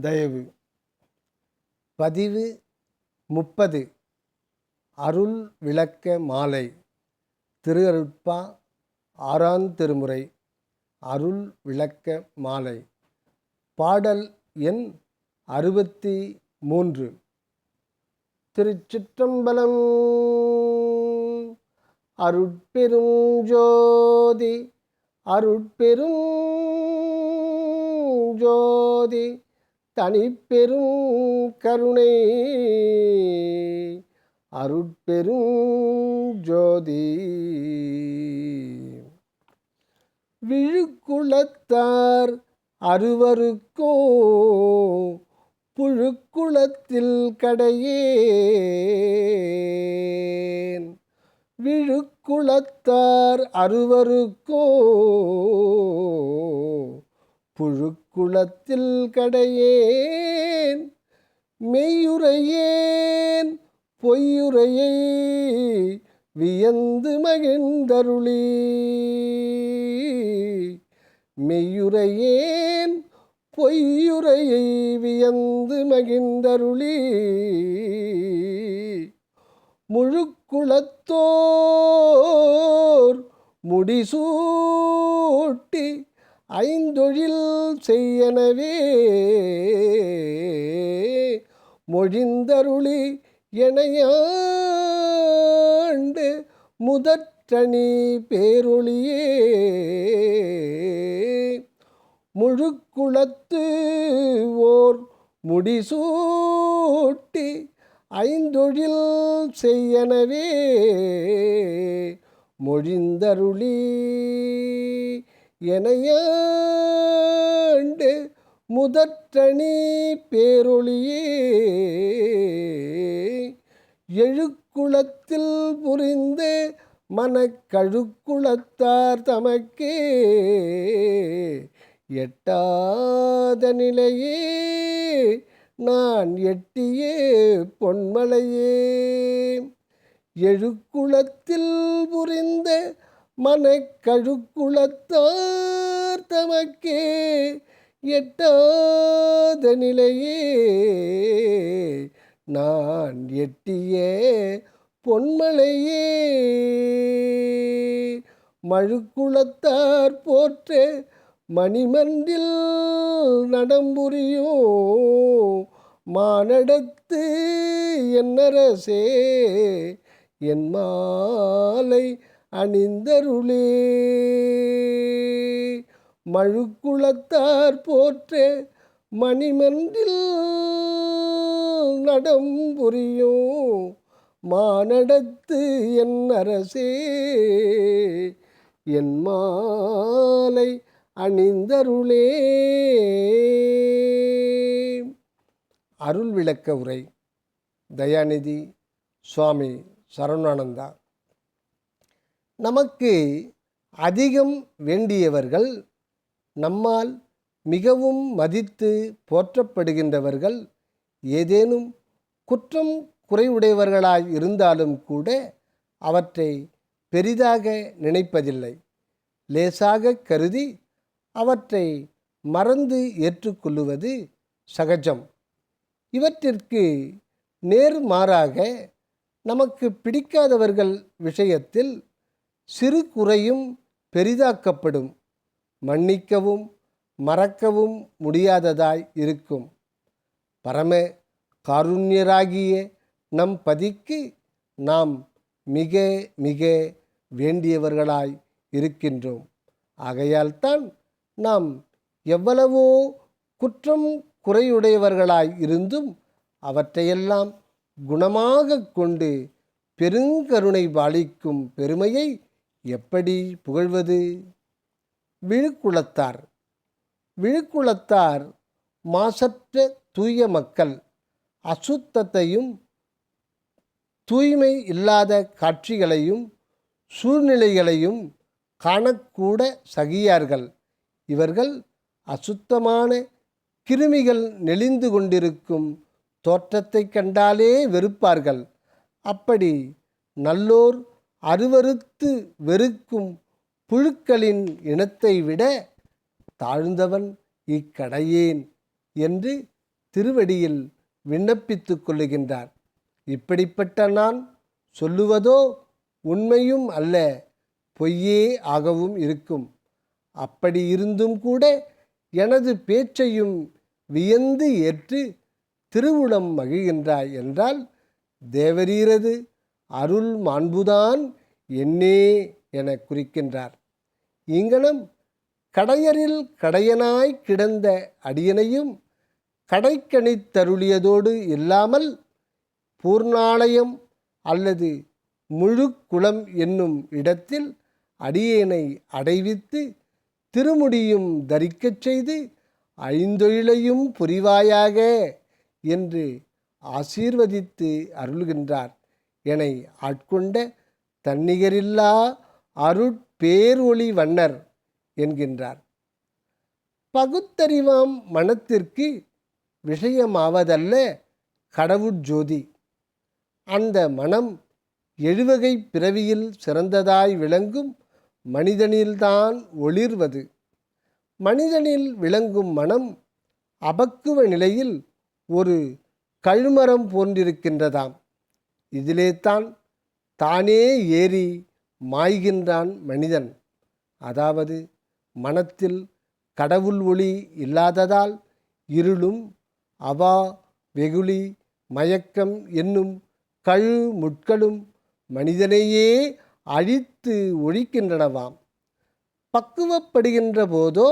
தயவு. பதிவு முப்பது. அருள் விளக்க மாலை. திருஅருட்பா ஆறாம் திருமுறை. அருள் விளக்க மாலை. பாடல் எண் அறுபத்தி மூன்று. திருச்சிற்றம்பலம். அருட்பெரும் ஜோதி அருட்பெரும் ஜோதி தனிப்பெரும் கருணை அருட்பெரும் ஜோதி விழுக்குளத்தார் அறுவருக்கோ புழுக்குளத்தில் கடையேன். விழுக்குளத்தார் அறுவருக்கோ புழுக்குளத்தில் கடையேன் மெய்யுரையேன் பொய்யுரையை வியந்து மகிழ்ந்தருளி. மெய்யுரையேன் பொய்யுரையை வியந்து மகிழ்ந்தருளி. முழுக்குளத்தோர் முடிசூட்டி ஐந்தொழில் செய்யனவே மொழிந்தருளி எனையாண்டு முதற்றணி பேரொளியே முழுக்குளத்து ஓர் முடிசூட்டி ஐந்தொழில் செய்யனவே மொழிந்தருளி எனையாண்டு முதற்றணி பேரொளியே எழுக்குளத்தில் புரிந்து மனக்கழுக்குளத்தார் தமக்கே. எட்டாத நிலையே நான் எட்டியே பொன்மலையே. எழுக்குளத்தில் புரிந்த மனக்கழுக்குளத்தார் தமக்கே எட்டாத நிலையே. நான் எட்டிய பொன்மலையே. மழுக்குளத்தார் போற்ற மணிமன்றில் நடம்புரியும். மானடத்து என்னரசே என் மாலை அணிந்தருளே. மழுக்குளத்தார் போற்ற மணிமன்றில் புரியும். மானடத்து என் அரசே என் மாலை அணிந்தருளே. அருள் விளக்க உரை தயாநிதி சுவாமி சரவணானந்தா. நமக்கு அதிகம் வேண்டியவர்கள் நம்மால் மிகவும் மதித்து போற்றப்படுகின்றவர்கள் ஏதேனும் குற்றம் குறைவுடையவர்களாய் இருந்தாலும் கூட அவற்றை பெரிதாக நினைப்பதில்லை. லேசாக கருதி அவற்றை மறந்து ஏற்றுக்கொள்ளுவது சகஜம். இவற்றிற்கு நேர்மாறாக நமக்கு பிடிக்காதவர்கள் விஷயத்தில் சிறு குறையும் பெரிதாக்கப்படும். மன்னிக்கவும் மறக்கவும் முடியாததாய் இருக்கும். பரம காருண்யராகிய நம் பதிக்கு நாம் மிக மிக வேண்டியவர்களாய் இருக்கின்றோம். ஆகையால்தான் நாம் எவ்வளவோ குற்றம் குறையுடையவர்களாய் இருந்தும் அவற்றையெல்லாம் குணமாக கொண்டு பெருங்கருணை பாலிக்கும் பெருமையை எப்படி புகழ்வது? விழுக்குளத்தார். விழுக்குளத்தார் மாசற்ற தூய மக்கள். அசுத்தத்தையும் தூய்மை இல்லாத காட்சிகளையும் சூழ்நிலைகளையும் காணக்கூட சகியார்கள். இவர்கள் அசுத்தமான கிருமிகள் நெளிந்து கொண்டிருக்கும் தோற்றத்தை கண்டாலே வெறுப்பார்கள். அப்படி நல்லோர் அருவருத்து வெறுக்கும் புழுக்களின் இனத்தை விட தாழ்ந்தவன் இக்கடையேன் என்று திருவடியில் விண்ணப்பித்துக் கொள்ளுகின்றார். இப்படிப்பட்ட நான் சொல்லுவதோ உண்மையும் அல்ல பொய்யே ஆகவும் இருக்கும். அப்படி இருந்தும் கூட எனது பேச்சையும் வியந்து ஏற்று திருவுளம் மகிழ்கின்றாய் என்றால் தேவரீரது அருள் மாண்புதான் என்னே என குறிக்கின்றார். இங்கனம் கடையரில் கடையனாய் கிடந்த அடியனையும் கடைக்கணித்தருளியதோடு இல்லாமல் பூர்ணாலயம் அல்லது முழு குளம் என்னும் இடத்தில் அடியேனை அடைவித்து திருமுடியும் தரிக்கச் செய்து ஐந்தொழிலையும் புரிவாயாக என்று ஆசீர்வதித்து அருள்கின்றார். எனை ஆட்கொண்ட தன்னிகரில்லா அருட்பேரொளி வண்ணர் என்கின்றார். பகுத்தறிவாம் மனத்திற்கு விஷயமாவதல்ல கடவுட்ஜோதி அந்த மனம் எழுவகை பிறவியில் சிறந்ததாய் விளங்கும் மனிதனில்தான் ஒளிர்வது. மனிதனில் விளங்கும் மனம் அபக்குவ நிலையில் ஒரு கழுமரம் போன்றிருக்கின்றதாம். இதிலே தான் தானே ஏறி மாய்கின்றான் மனிதன். அதாவது மனத்தில் கடவுள் ஒளி இல்லாததால் இருளும் அவா வெகுளி மயக்கம் என்னும் கழு முட்களும் மனிதனையே அழித்து ஒழிக்கின்றனவாம். பக்குவப்படுகின்ற போதோ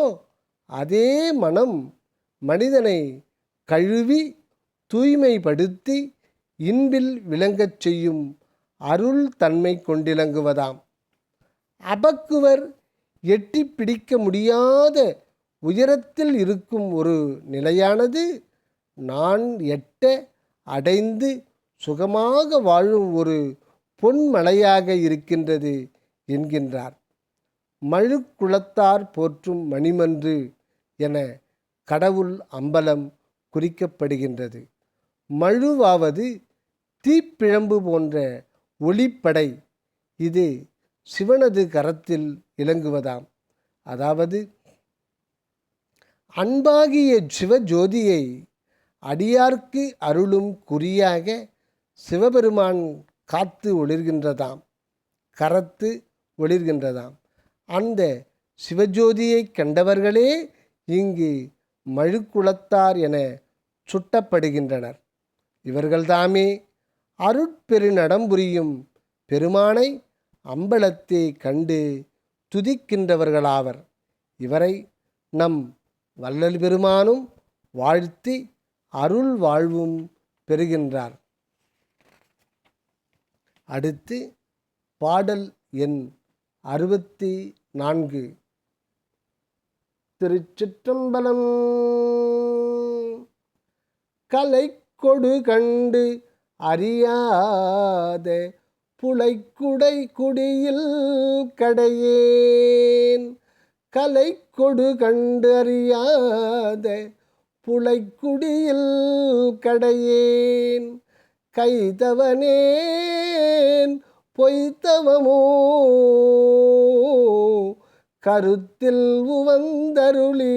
அதே மனம் மனிதனை கழுவி தூய்மைப்படுத்தி இன்பில் விளங்கச் செய்யும் அருள் தன்மை கொண்டிலங்குவதாம். அபக்குவர் எட்டி பிடிக்க முடியாத உயரத்தில் இருக்கும் ஒரு நிலையானது நான் எட்ட அடைந்து சுகமாக வாழும் ஒரு பொன்மலையாக இருக்கின்றது என்கின்றார். மழுக்குளத்தார் போற்றும் மணிமன்று என கடவுள் அம்பலம் குறிக்கப்படுகின்றது. மழுவாவது தீப்பிழம்பு போன்ற ஒளிப்படை இது சிவனது கரத்தில் இலங்குவதாம். அதாவது அன்பாகிய சிவஜோதியை அடியார்க்கு அருளும் குறியாக சிவபெருமான் காத்து ஒளிர்கின்றதாம் கரத்து ஒளிர்கின்றதாம். அந்த சிவஜோதியை கண்டவர்களே இங்கு மழுக்குளத்தார் என சுட்டப்படுகின்றனர். இவர்கள்தாமே அருட்பெருநடம்புரியும் பெருமானை அம்பலத்தை கண்டு துதிக்கின்றவர்களாவர். இவரை நம் வள்ளல் பெருமானும் வாழ்த்தி அருள் வாழ்வும் பெறுகின்றார். அடுத்து பாடல் எண் அறுபத்தி நான்கு திருச்சிற்றம்பலம் கலை கொடு கண்டு அறியாத புழைக்குடை குடியில் கடையேன். கலை கொடு கண்டு அறியாத புழைக்குடியில் கடையேன். கைதவனேன் பொய்த்தவமோ கருத்தில் உவந்தருளி.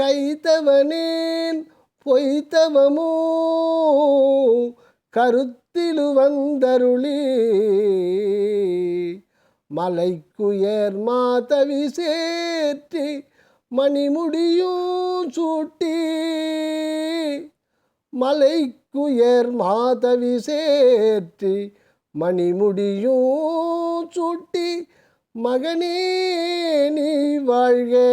கைத்தவனேன் பொய்த்தவமோ? கருத்திலு வந்தருளி. மலைக்குயர் மாதவி சேற்றி மணிமுடியும் சூட்டி. மலைக்குயர் மாதவி சேற்றி மணிமுடியும் சூட்டி. மகனே நீ வாழ்க.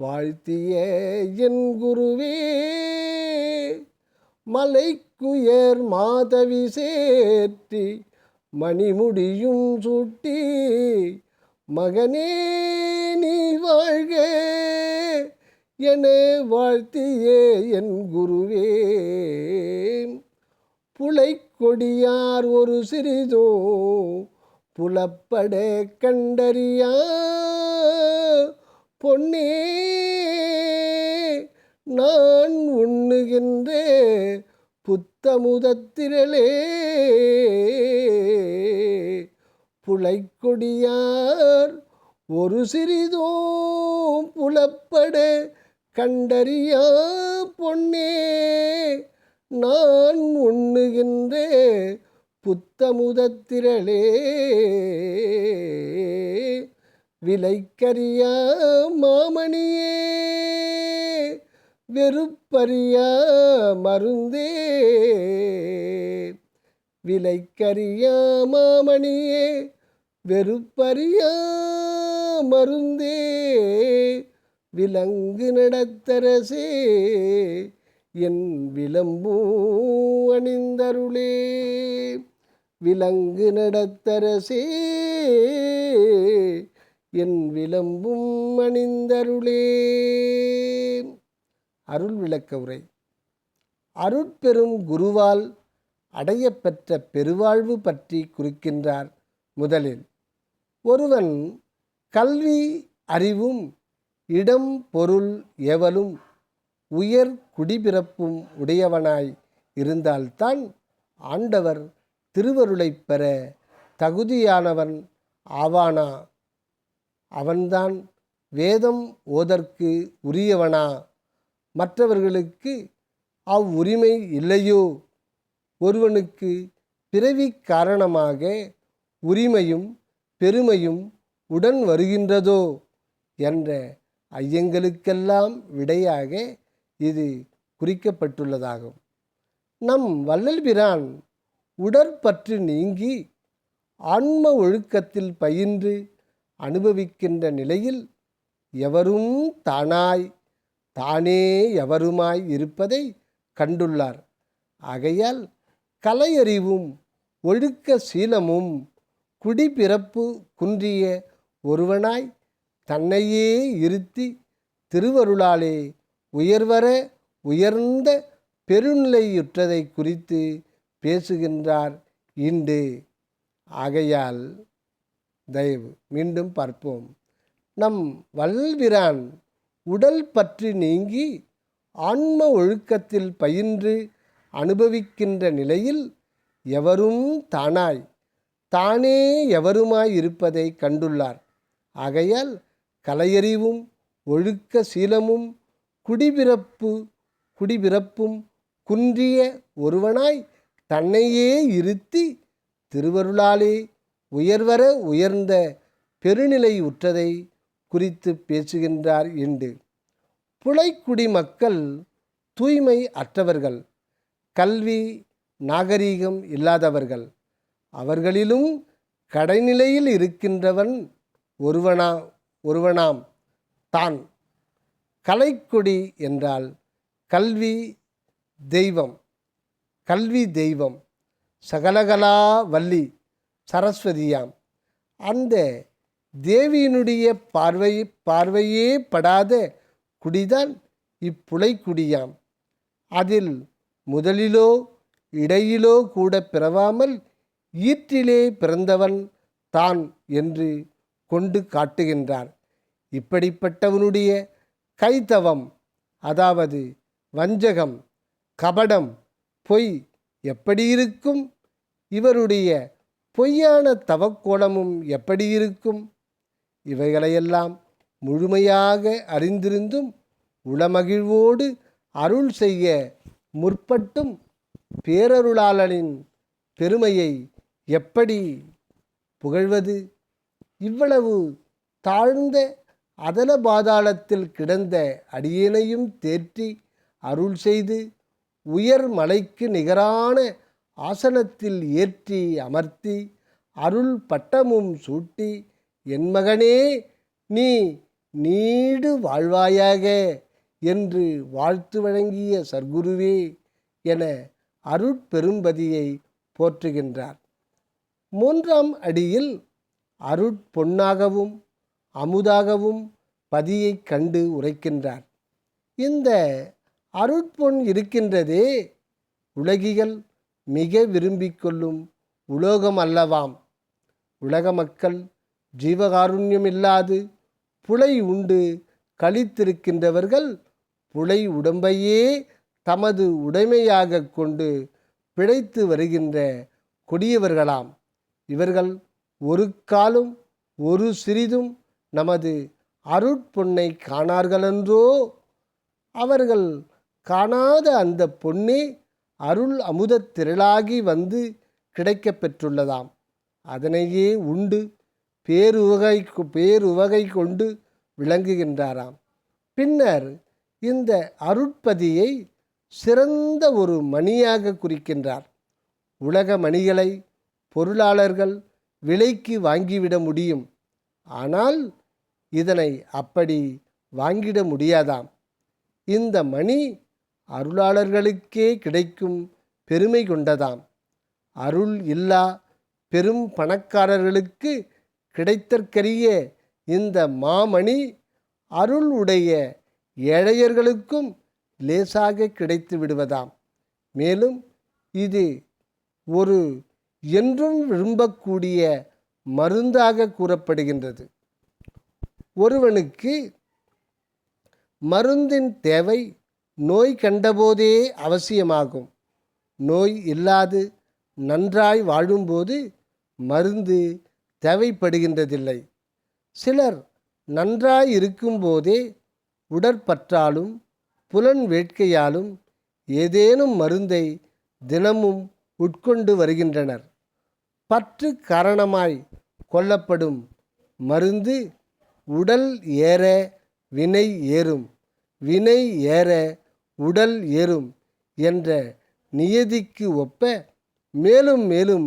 வாழ்த்திய என் குருவே. மலைக்குயர் மாதவி சேற்றி மணிமுடியும் சுட்டி மகனே நீ வாழ்க. என வாழ்த்தியே என் குருவே. புலைக்கொடியார் ஒரு சிறிதோ புலப்பட கண்டறியா. பொன்னே நான் உண்ணுகின்ற புத்தமுதத்திரளே. புலைக்கொடியார் ஒரு சிறிதோ புலப்பட கண்டறியா பொன்னே நான் உண்ணுகின்ற புத்தமுதத்திரளே. விலைக்கரியா மாமணியே? வெறுப்பறியா மருந்தே? விலைக்கரியா மாமணியே? வெறுப்பறியா மருந்தே? விலங்கு நடத்தரசே என் விளம்பூ அணிந்தருளே. விலங்கு நடத்தரசே என் விளம்பும் அணிந்தருளே அருள் விளக்க உரை. அருட்பெரும் குருவால் அடையப்பெற்ற பெருவாழ்வு பற்றி குறிக்கின்றார் முதலில். ஒருவன் கல்வி அறிவும் இடம் பொருள் எவலும் உயர் குடிபிறப்பும் உடையவனாய் இருந்தால்தான் ஆண்டவர் திருவருளைப் பெற தகுதியானவன் ஆவானா? அவன்தான் வேதம் ஓதற்கு உரியவனா. மற்றவர்களுக்கு அவ்வுரிமை இல்லையோ? ஒருவனுக்கு பிறவி காரணமாக உரிமையும் பெருமையும் உடன் வருகின்றதோ? என்ற ஐயங்களுக்கெல்லாம் விடையாக இது குறிக்கப்பட்டுள்ளதாகும். நம் வள்ளல் பிரான் உடற்பற்று நீங்கி ஆன்ம ஒழுக்கத்தில் பயின்று அனுபவிக்கின்ற நிலையில் எவரும் தானாய் தானே எவருமாய் இருப்பதை கண்டுள்ளார். ஆகையால் கலையறிவும் ஒழுக்க சீலமும் குடிபிறப்பு குன்றிய ஒருவனாய் தன்னையே இருத்தி திருவருளாலே உயர்வர உயர்ந்த பெருநிலையுற்றதை குறித்து பேசுகின்றார் இன்று. ஆகையால் தயவு. மீண்டும் பார்ப்போம். நம் வல்விரான் உடல் பற்றி நீங்கி ஆன்ம ஒழுக்கத்தில் பயின்று அனுபவிக்கின்ற நிலையில் எவரும் தானாய் தானே எவருமாய் இருப்பதை கண்டுள்ளார். ஆகையால் கலையறிவும் ஒழுக்க சீலமும் குடிபிறப்பு குடிபிறப்பும் குன்றிய ஒருவனாய் தன்னையே இருத்தி திருவருளாலே உயர்வர உயர்ந்த பெருநிலை உற்றதை குறித்து பேசுகின்றார் என்று புலைக்குடி மக்கள் தூய்மை அற்றவர்கள் கல்வி நாகரீகம் இல்லாதவர்கள். அவர்களிலும் கடைநிலையில் இருக்கின்றவன் ஒருவனா ஒருவனாம் தான். கலைக்கொடி என்றால் கல்வி தெய்வம் கல்வி தெய்வம். சகலகலா வள்ளி சரஸ்வதியாம். அந்த தேவியினுடைய பார்வை பார்வையே படாத குடிதான் இப்புலைக்குடியாம். அதில் முதலிலோ இடையிலோ கூட பிறவாமல் ஈற்றிலே பிறந்தவன் தான் என்று கொண்டு காட்டுகின்றார். இப்படிப்பட்டவனுடைய கைத்தவம் அதாவது வஞ்சகம் கபடம் பொய் எப்படி இருக்கும்? இவருடைய பொய்யான தவக்கோலமும் எப்படி இருக்கும்? இவைகளையெல்லாம் முழுமையாக அறிந்திருந்தும் உளமகிழ்வோடு அருள் செய்ய முற்பட்டும் பேரருளாளனின் பெருமையை எப்படி புகழ்வது? இவ்வளவு தாழ்ந்த அதல பாதாளத்தில் கிடந்த அடியேனையும் தேற்றி அருள் செய்து உயர் மலைக்கு நிகரான ஆசனத்தில் ஏற்றி அமர்த்தி அருள் பட்டமும் சூட்டி என் மகனே நீ நீடு வாழ்வாயாக என்று வாழ்த்து வழங்கிய சர்க்குருவே என அருட்பெரும்பதியை போற்றுகின்றார். மூன்றாம் அடியில் அருட்பொன்னாகவும் அமுதாகவும் பதியைக் கண்டு உரைக்கின்றார். இந்த அருட்பொன் இருக்கின்றதே உலகிகள் மிக விரும்பிக் கொள்ளும் உலோகம் அல்லவாம். உலக மக்கள் ஜீவகாருண்யமில்லாது புலை உண்டு கழித்திருக்கின்றவர்கள் புலை உடம்பையே தமது உடைமையாக கொண்டு பிழைத்து வருகின்ற கொடியவர்களாம். இவர்கள் ஒரு காலும் ஒரு சிறிதும் நமது அருட்பொன்னை காணார்களென்றோ? அவர்கள் காணாத அந்த பொன்னே அருள் அமுதத் திரளாகி வந்து கிடைக்கப் பெற்றுள்ளதாம். அதனையே உண்டு பேருவகை பேருவகை கொண்டு விளங்குகின்றாராம். பின்னர் இந்த அருட்பதியை சிறந்த ஒரு மணியாக குறிக்கின்றார். உலக மணிகளை பொருளாளர்கள் விலைக்கு வாங்கிவிட முடியும். ஆனால் இதனை அப்படி வாங்கிட முடியாதாம். இந்த மணி அருளாளர்களுக்கே கிடைக்கும் பெருமை கொண்டதாம். அருள் இல்லா பெரும் பணக்காரர்களுக்கு கிடைத்தற்கரிய இந்த மாமணி அருள் உடைய ஏழையர்களுக்கும் லேசாக கிடைத்து விடுவதாம். மேலும் இது ஒரு என்றும் விரும்பக்கூடிய மருந்தாக கூறப்படுகின்றது. ஒருவனுக்கு மருந்தின் தேவை நோய் கண்டபோதே அவசியமாகும். நோய் இல்லாது நன்றாய் வாழும்போது மருந்து தேவைப்படுகின்றதில்லை. சிலர் நன்றாய் இருக்கும்போதே உடற்பற்றாலும் புலன் வேட்கையாலும் ஏதேனும் மருந்தை தினமும் உட்கொண்டு வருகின்றனர். பற்று காரணமாய் கொல்லப்படும் மருந்து உடல் ஏற வினை ஏறும். வினை ஏற உடல் ஏறும் என்ற நியதிக்கு ஒப்ப மேலும் மேலும்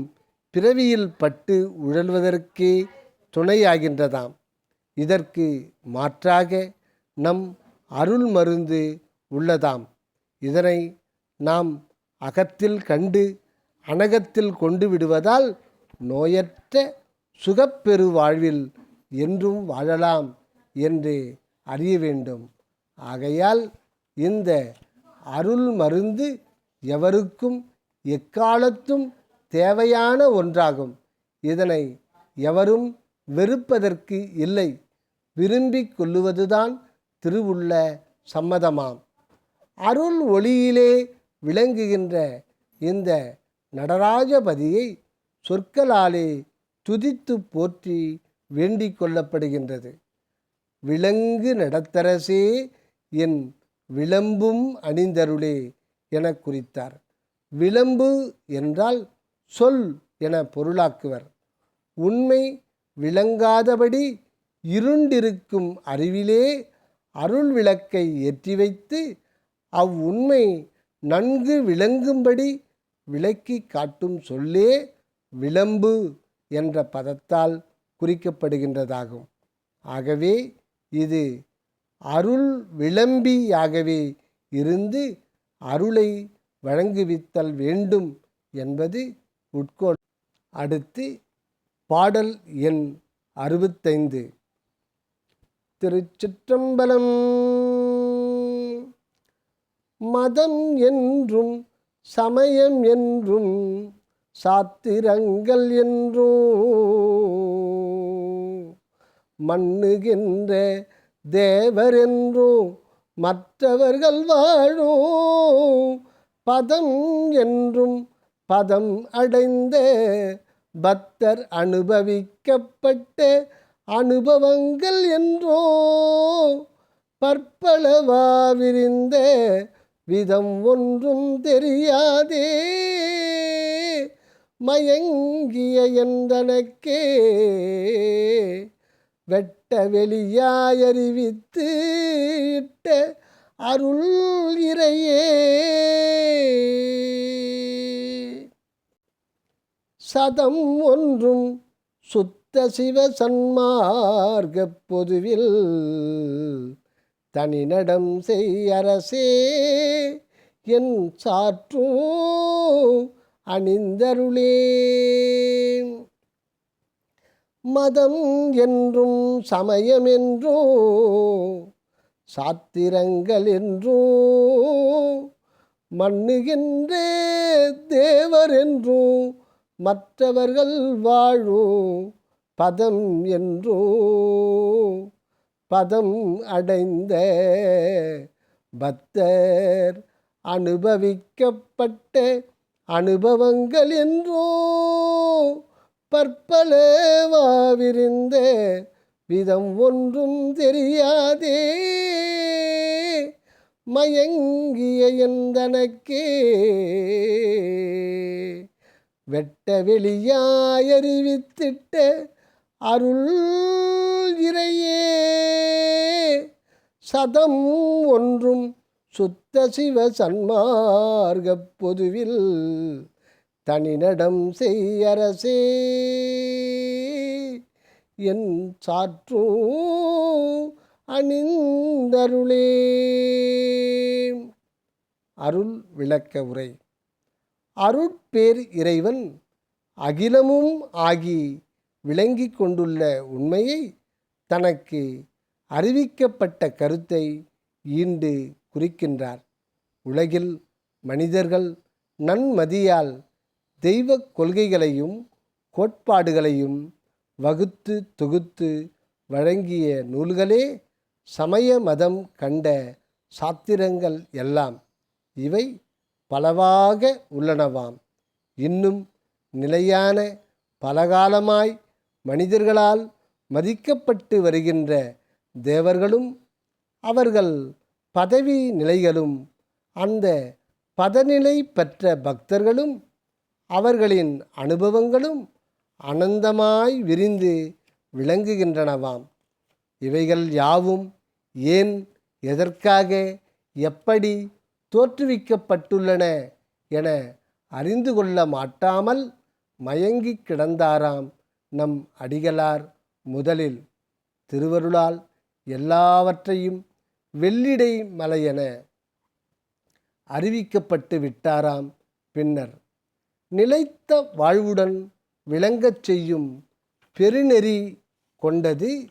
பிறவியில் பட்டு உழல்வதற்கே துணையாகின்றதாம். இதற்கு மாற்றாக நம் அருள் மருந்து உள்ளதாம். இதனை நாம் அகத்தில் கண்டு அனகத்தில் கொண்டு விடுவதால் நோயற்ற சுகப்பெரு வாழ்வில் என்றும் வாழலாம் என்று அறிய வேண்டும். ஆகையால் இந்த அருள் மருந்து எவருக்கும் எக்காலத்தும் தேவையான ஒன்றாகும். இதனை எவரும் வெறுப்பதற்கு இல்லை. விரும்பிக் கொள்ளுவதுதான் திருவுள்ள சம்மதமாம். அருள் ஒளியிலே விளங்குகின்ற இந்த நடராஜபதியை சொற்களாலே துதித்து போற்றி வேண்டிக் கொள்ளப்படுகின்றது. விலங்கு நடத்தரசே என் விளம்பும் அணிந்தருளே என குறித்தார். விளம்பு என்றால் சொல் என பொருளாக்குவர். உண்மை விளங்காதபடி இருண்டிருக்கும் அறிவிலே அருள் விளக்கை ஏற்றி வைத்து அவ்வுண்மை நன்கு விளங்கும்படி விளக்கி காட்டும் சொல்லே விளம்பு என்ற பதத்தால் குறிக்கப்படுகின்றதாகும். ஆகவே இது அருள் விளம்பியாகவே இருந்து அருளை வழங்குவித்தல் வேண்டும் என்பது உட்கோள். அடுத்து பாடல் எண் அறுபத்தைந்து. திருச்சிற்றம்பலம் மதம் என்றும் சமயம் என்றும் சாத்திரங்கள் என்றும் மண்ணுகின்ற தேவர் என்றும் மற்றவர்கள் வாழும் பதம் என்றும் பதம் அடைந்த பக்தர் அனுபவிக்கப்பட்ட அனுபவங்கள் என்றோ பற்பளவா விரிந்த விதம் ஒன்றும் தெரியாதே. மயங்கிய என்றனக்கே வெட்ட வெளியாயறிவித்து இட்ட அருள் இறையே. சதம் ஒன்றும் சுத்த சிவ சன்மார்க்க பொதுவில் தனிநடம் செய்யரசே என் சாற்றும் அணிந்தருளே. மதம் என்றும் சமயம் என்றும் சாத்திரங்கள் என்றும் மண்ணுகின்ற தேவர் என்றும் மற்றவர்கள் வாழும் பதம் என்றும் பதம் அடைந்த பக்தர் அனுபவிக்கப்பட்ட அனுபவங்கள் என்றோ பற்பலவாவிருந்த விதம் ஒன்றும் தெரியாதே. மயங்கிய எந்தனக்கே வெட்ட வெளியாயறிவித்திட்ட அருள் இறையே. சதம் ஒன்றும் சுத்த சிவ சன்மார்க பொதுவில் தனிநடம் செய்யரசே என் சாற்றும் அணிந்தருளே அருள் விளக்க உரை. அருட்பேர் இறைவன் அகிலமும் ஆகி விளங்கிக் கொண்டுள்ள உண்மையை தனக்கு அறிவிக்கப்பட்ட கருத்தை ஈண்டு குறிக்கின்றார். உலகில் மனிதர்கள் நன்மதியால் தெய்வ கொள்கைகளையும் கோட்பாடுகளையும் வகுத்து தொகுத்து வழங்கிய நூல்களே சமய மதம் கண்ட சாத்திரங்கள் எல்லாம். இவை பலவாக உள்ளனவாம். இன்னும் நிலையான பலகாலமாய் மனிதர்களால் மதிக்கப்பட்டு வருகின்ற தேவர்களும் அவர்கள் பதவி நிலைகளும் அந்த பதநிலை பெற்ற பக்தர்களும் அவர்களின் அனுபவங்களும் அனந்தமாய் விரிந்து விளங்குகின்றனவாம். இவைகள் யாவும் ஏன் எதற்காக எப்படி தோற்றுவிக்கப்பட்டுள்ளன என அறிந்து கொள்ள மாட்டாமல் மயங்கி கிடந்தாராம் நம் அடிகளார் முதலில். திருவருளால் எல்லாவற்றையும் வெள்ளிடை மலையென அறிவிக்கப்பட்டு விட்டாராம் பின்னர். நிலைத்த வாழ்வுடன் விளங்கச் செய்யும் பெருநெறி கொண்டது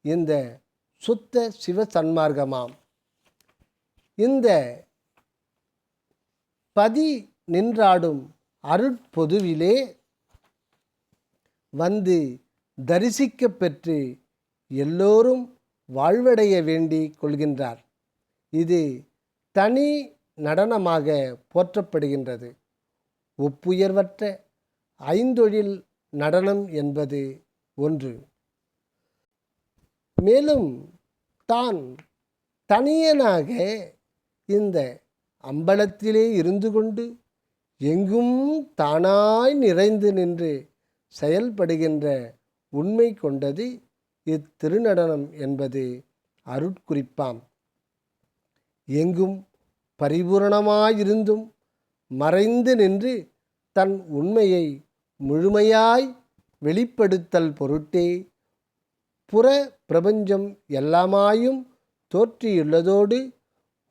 இந்த சுத்த சிவ சன்மார்க்கமாம். இந்த பதி நின்றாடும் அருட்பொதுவிலே வந்து தரிசிக்கப் பெற்று எல்லோரும் வாழ்வடைய வேண்டி கொள்கின்றார். இது தனி நடனமாக போற்றப்படுகின்றது. ஒப்புயர்வற்ற ஐந்தொழில் நடனம் என்பது ஒன்று. மேலும் தான் தனியனாக இந்த அம்பலத்திலே இருந்து கொண்டு எங்கும் தானாய் நிறைந்து நின்று செயல்படுகின்ற உண்மை கொண்டது இத்திருநடனம் என்பது அருட்குறிப்பாம். எங்கும் பரிபூரணமாயிருந்தும் மறைந்து நின்று தன் உண்மையை முழுமையாய் வெளிப்படுத்தல் பொருட்டே புற பிரபஞ்சம் எல்லாமாயும் தோற்றியுள்ளதோடு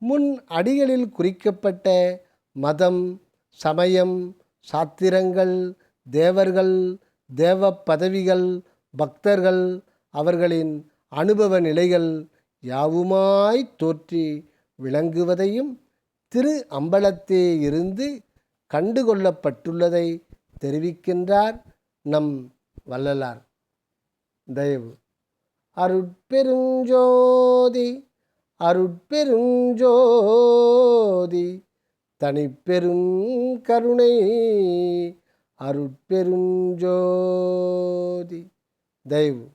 முன் அடிகளில் குறிக்கப்பட்ட மதம் சமயம் சாத்திரங்கள் தேவர்கள் தேவ பதவிகள் பக்தர்கள் அவர்களின் அனுபவ நிலைகள் யாவுமாய் தோற்றி விளங்குவதையும் திரு அம்பலத்தே இருந்து கண்டுகொள்ளப்பட்டுள்ளதை தெரிவிக்கின்றார் நம் வள்ளலார். தயவு. அருட்பெருஞ்சோதி அருட்பெருஞ்சோதி தனிப்பெரும் கருணை அருட்பெருஞ்சோதி. தயவு.